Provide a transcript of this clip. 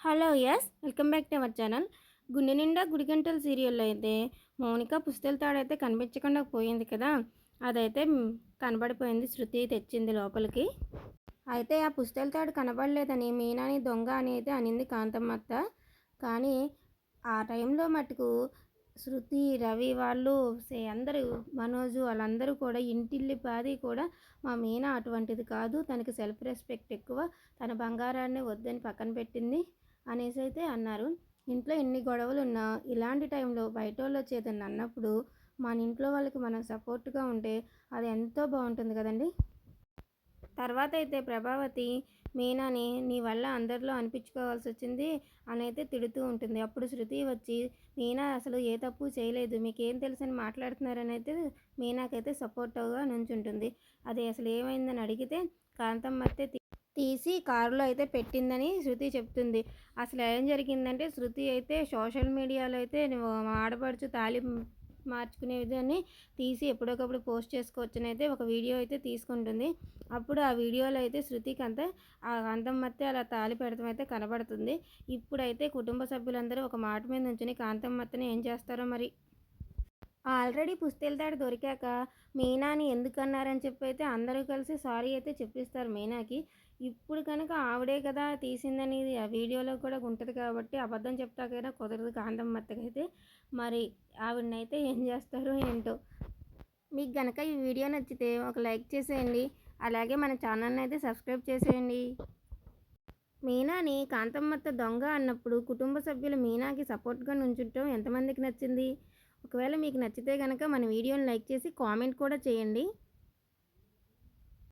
Hello yes welcome back to our channel గుండె నిండా గుడిగంటల సీరియల్లో అయితే మౌనిక పుస్తల తాడైతే కనిపించకుండా పోయింది కదా. అదైతే కనబడిపోయింది శృతి తెచ్చింది లోపలికి. అయితే ఆ పుస్తల తాడు కనబడలేదని మీనాని దొంగ అని అయితే అనింది కాంతమ్మత్త కానీ ఆ టైంలో మటుకు శృతి రవి వాళ్ళు సే అందరూ మనోజు వాళ్ళందరూ కూడా ఇంటిల్లి పాది కూడా మా మీనా అటువంటిది కాదు తనకి సెల్ఫ్ రెస్పెక్ట్ ఎక్కువ తన బంగారాన్ని వద్దని పక్కన పెట్టింది. అనేసి అయితే అన్నారు. ఇంట్లో ఎన్ని గొడవలు ఉన్నా ఇలాంటి టైంలో బయట వాళ్ళు వచ్చేదని అన్నప్పుడు మన ఇంట్లో వాళ్ళకి మనం సపోర్ట్గా ఉంటే అది ఎంతో బాగుంటుంది కదండి. తర్వాత అయితే ప్రభావతి మీనాని నీ వల్ల అందరిలో అనిపించుకోవాల్సి వచ్చింది అని అయితే తిడుతూ ఉంటుంది. అప్పుడు శృతి వచ్చి మీనా అసలు ఏ తప్పు చేయలేదు మీకేం తెలుసని మాట్లాడుతున్నారని అయితే మీనాకైతే సపోర్టివ్గా నుంచుంటుంది. అది అసలు ఏమైందని అడిగితే కాంతమ్మ అయితే తీసి కారులో అయితే పెట్టిందని శృతి చెప్తుంది. అసలు ఏం జరిగిందంటే శృతి అయితే సోషల్ మీడియాలో అయితే ఆడపడుచు తాళి మార్చుకునే విధాన్ని తీసి ఎప్పటికప్పుడు పోస్ట్ చేసుకోవచ్చని అయితే ఒక వీడియో అయితే తీసుకుంటుంది. అప్పుడు ఆ వీడియోలో అయితే శృతికి అంతా ఆ కాంతమ్మత్తే అలా తాళి పెడతాం అయితే కనబడుతుంది. ఇప్పుడైతే కుటుంబ సభ్యులందరూ ఒక మాట మీద నుంచుని కాంతమ్మత్తని ఏం చేస్తారో మరి? ఆల్రెడీ పుస్తెలతాడు దొరికాక మీనాని ఎందుకన్నారని చెప్పి అయితే అందరూ కలిసి సారీ అయితే చెప్పిస్తారు మీనాకి. ఇప్పుడు కనుక ఆవిడే కదా తీసిందని ఆ వీడియోలో కూడా ఉంటుంది కాబట్టి అబద్ధం చెప్తాకైనా కుదరదు కాంతమ్మత్తకైతే మరి ఆవిడనైతే ఏం చేస్తారో ఏంటో. మీకు కనుక ఈ వీడియో నచ్చితే ఒక లైక్ చేసేయండి. అలాగే మన ఛానల్ని అయితే సబ్స్క్రైబ్ చేసేయండి. మీనాని కాంతమ్మత్త దొంగ అన్నప్పుడు కుటుంబ సభ్యులు మీనాకి సపోర్ట్గా నుంచుంటాం ఎంతమందికి నచ్చింది? ఒకవేళ మీకు నచ్చితే కనుక మన వీడియోని లైక్ చేసి కామెంట్ కూడా చేయండి.